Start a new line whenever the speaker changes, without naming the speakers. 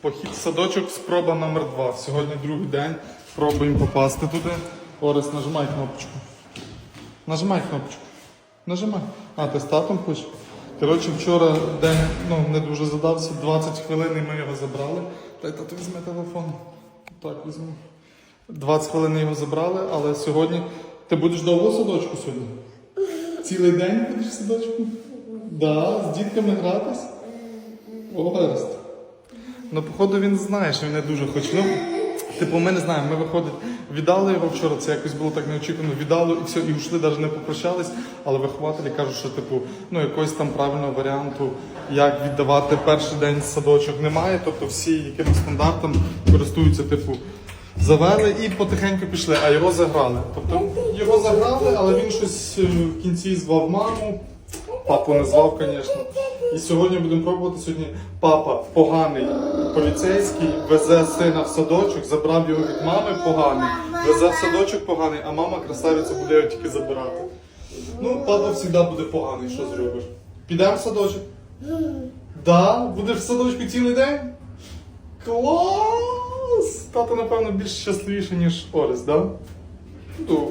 Похід в садочок, спроба номер два. Сьогодні другий день. Пробуємо попасти туди. Орес, нажимай кнопочку. Нажимай кнопочку. Нажимай. А, ти з татом хочеш? Коротше, вчора день ну, не дуже задався, 20 хвилин і ми його забрали. Дай тату візьме телефон. Так, візьму. 20 хвилин його забрали, але сьогодні. Ти будеш довго в садочку сьогодні? Цілий день будеш в садочку? Да, з дітками гратись? О. Ну, походу, він знає, що він не дуже хоче. Ну, типу, ми не знаємо, ми виходить, віддали його вчора, це якось було так неочікувано. Віддали і все, і ушли, навіть не попрощались. Але вихователі кажуть, що типу, ну якогось там правильного варіанту, як віддавати перший день садочок немає. Тобто всі якимось стандартом користуються, типу, завели і потихеньку пішли, а його заграли. Тобто його заграли, але він щось е, в кінці звав маму. Папу не звав, звісно. І сьогодні будемо пробувати. Сьогодні папа поганий поліцейський, везе сина в садочок, забрав його від мами поганий, везе в садочок поганий, а мама красавиця буде його тільки забирати. Ну, папа завжди буде поганий, що зробиш? Підемо в садочок? Да? Будеш в садочку цілий день? Клас! Тато, напевно, більш щасливіший, ніж Орес, да? Ну,